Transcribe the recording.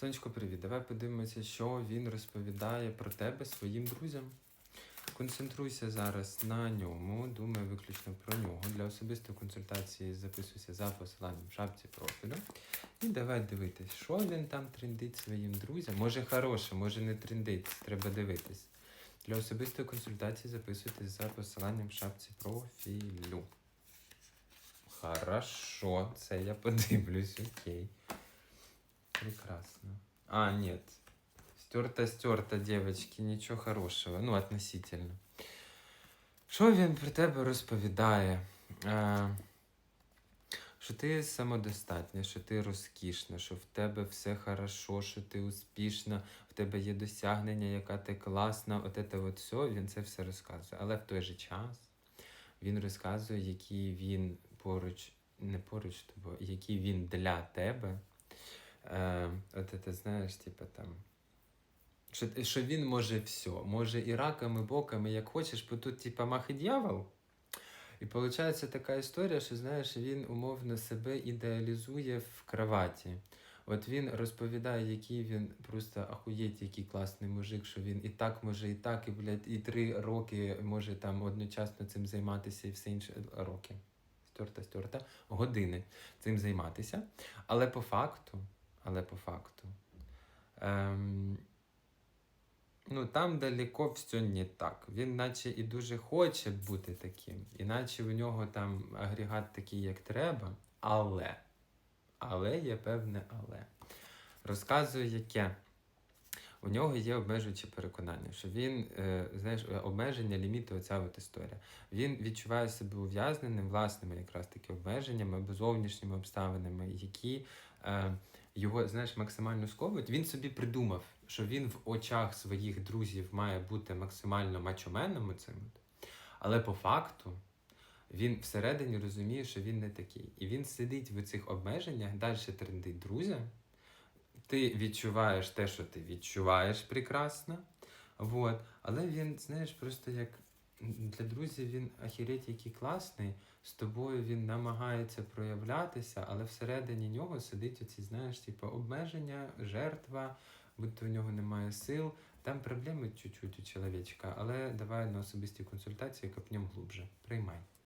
Сонечко, привіт. Давай подивимося, що він розповідає про тебе своїм друзям. Концентруйся зараз на ньому, думай виключно про нього. Для особистої консультації записуйся за посиланням в шапці профілю. І давай дивитись, що він там трендить своїм друзям. Може хороше, може не трендить, треба дивитись. Для особистої консультації записуйтесь за посиланням в шапці профілю. Хорошо, це я подивлюсь, окей. Прекрасно. А, нет. Стерто, стерто, девочки, нічого хорошого. Ну, относительно. Що він про тебе розповідає? А, що ти самодостатня, що ти розкішна, що в тебе все хорошо, що ти успішна, в тебе є досягнення, яка ти класна. От це от все, він це все розказує. Але в той же час він розказує, який він поруч, не поруч з тобою, який він для тебе. Е, от це, знаєш, типа там. Що, що він може все, може і раками, боками, як хочеш, бо тут, типа, мах і дьявол. І виходить така історія, що знаєш, він умовно себе ідеалізує в кроваті. От він розповідає, який він просто ахуєть, який класний мужик, що він і так може, і так, і блядь, і три роки може там одночасно цим займатися, і все інше роки. Стерта, стерта, години цим займатися. Але по факту, але по факту, ем, ну там далеко все не так. Він наче і дуже хоче бути таким, іначе у нього там агрегат такий, як треба, але, але є певне але. Розказую, яке. У нього є обмежуючі переконання, що він, е, знаєш, обмеження, ліміти, оця от історія. Він відчуває себе ув'язненим власними якраз таки обмеженнями або зовнішніми обставинами, які е, його, знаєш, максимально сковують. Він собі придумав, що він в очах своїх друзів має бути максимально мачоменом цим. Але по факту він всередині розуміє, що він не такий. І він сидить в цих обмеженнях, далі трендить друзям. Ти відчуваєш те, що ти відчуваєш прекрасно. Вот. Але він, знаєш, просто як для друзів він ахіреть який класний, з тобою він намагається проявлятися, але всередині нього сидить оці, знаєш, типу, обмеження, жертва, будто в нього немає сил. Там проблеми чуть-чуть у чоловічка, але давай на особистій консультації копнем глубже. Приймай.